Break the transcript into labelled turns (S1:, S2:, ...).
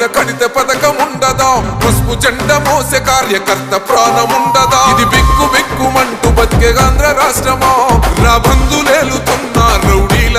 S1: మీద కడిత పథకం ఉండదా? పసుపు జెండ మోసే కార్యకర్త ప్రాణం ఉండదా? ఇది బిక్కు బిక్కుమంటూ బతికే ఆంధ్ర రాష్ట్రమా? రాబందులేలుతున్న రౌడీల